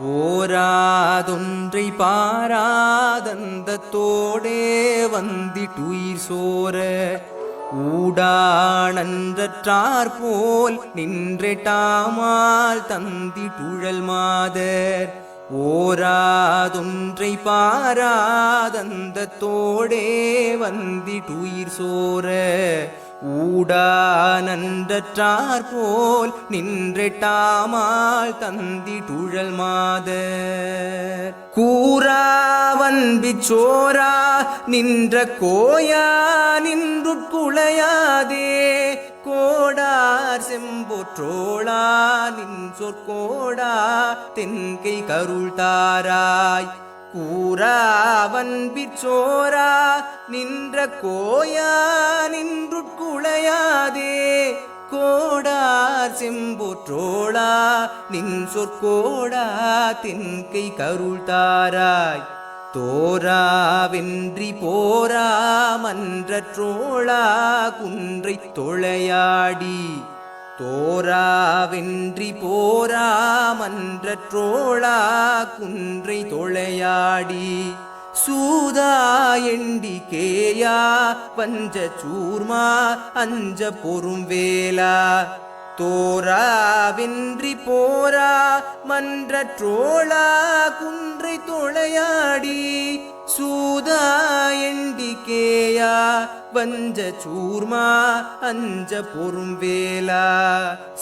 ஓராதொன்றை பாராதந்தத்தோடே வந்திட்டுயிர் சோர. ஊடானன்றற்றார் போல் நின்றெட்டாமால் தந்திட்டுழல் மாதர். ஓராதொன்றை பாராதந்தத்தோடே வந்திட்டுயிர் சோர. ஊடானன்றற்றார் போல் நின்றிட்டாமால் தந்தி தந்திட்டுழல் மாத கூறாவன்பி சோரா நின்ற கோயா நின்று நின்றுட்குளையாதே கோடார் செம்போற்றோளா நின் சொற்கோடா தென்கை கருள் தாராய். கூறாவன் பிச்சோரா நின்ற கோயா நின்று நின்றுட்குளையாதே கோடார் செம்பொற்றோளா நின் சொற்கோடா தின்கை கருள் தாராய். தோரா வென்றி போரா மன்றற்றோளா குன்றை தொழையாடி. தோராவின்றி வென்றி போரா குன்றை தொழையாடி சூதா எண்டி கேயா பஞ்ச சூர்மா அஞ்ச பொறும் வேலா தோராவின்றி போரா மன்றற்றோளா குன்றை தொழையாடி சூதா எண்டிகேயா வஞ்ச சூர்மா அஞ்ச பொறும் வேலா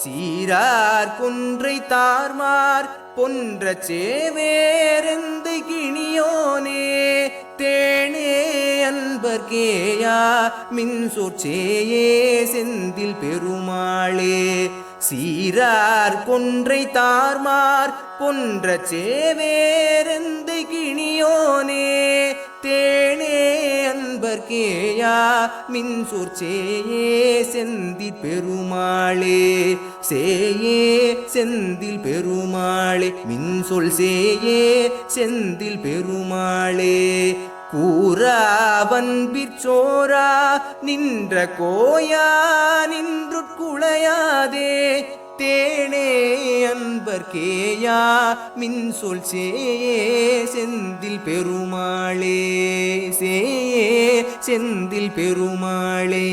சீரார் குன்றை தார்மார் பொன்ற சேவேருந்து கிணியோனே? தேனே அன்பர்கேயா மின்சொற்சேயே செந்தில் பெருமாளே? சீரார் கொன்றை தார்மார் பொன்ற சேவேருந்து கிணியோனே? தே கேயா மின்சொற் சேயே செந்தில் பெருமாளே. சேயே செந்தில் பெருமாளே. மின்சொல் சேயே செந்தில் பெருமாளே. கூறாவன் பிச்சோரா நின்ற கோயா நின்று நின்றுட்குளையாதே தேனே அன்பர்கேயா மின் சொல் சேயே செந்தில் பெருமாளே. சே செந்தில் பெருமாளே.